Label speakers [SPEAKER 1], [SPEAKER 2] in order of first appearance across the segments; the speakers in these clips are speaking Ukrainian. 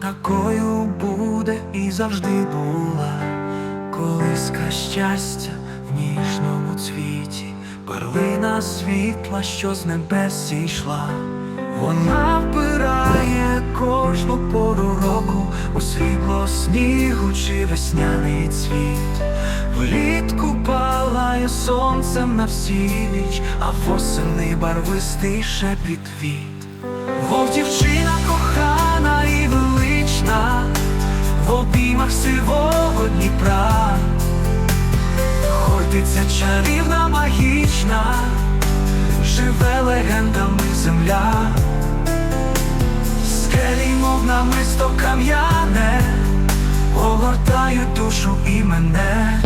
[SPEAKER 1] такою буде і завжди була. Колиска щастя в ніжному цвіті, перлина світла, що з небес зійшла. Вона вбирає кожну пору року у срібло снігу чи весняний цвіт. Влітку палає сонцем на всі ніч, а восени барвистий шепіт від. Вов дівчина кохана і велична, в обіймах сивого Дніпра. Ходиться чарівна магічна, живе легендами земля. Скелі, мов намисто кам'яне, огортають душу і мене.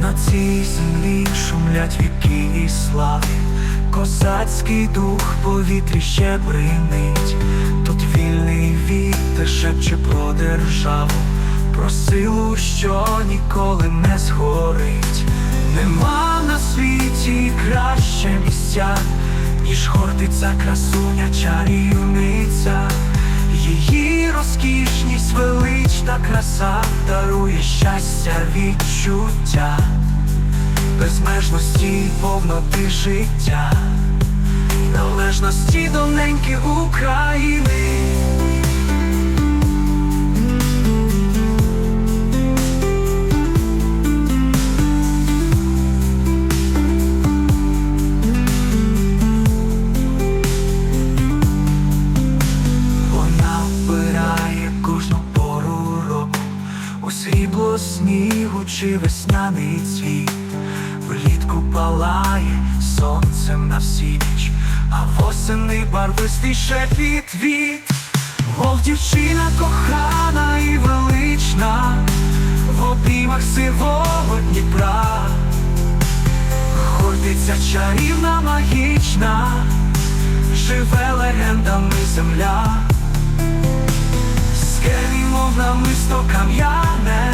[SPEAKER 1] На цій землі шумлять віки і слави, козацький дух повітрі ще бринить, тут вільний вітер шепче про державу, про силу, що ніколи не згорить. Нема на світі краще місця, ніж гордиться красуня чарівниця. Її розкішність, велична краса дарує щастя, відчуття, безмежності, повноти життя, належності доненьки України. Срібло снігу чи весняний цвіт. Ніч, а восени барвистий шепіт від. Мов дівчина кохана і велична, в обіймах сивого Дніпра. Ходиться чарівна магічна, живе легендами земля. Скелі, мов намисто кам'яне,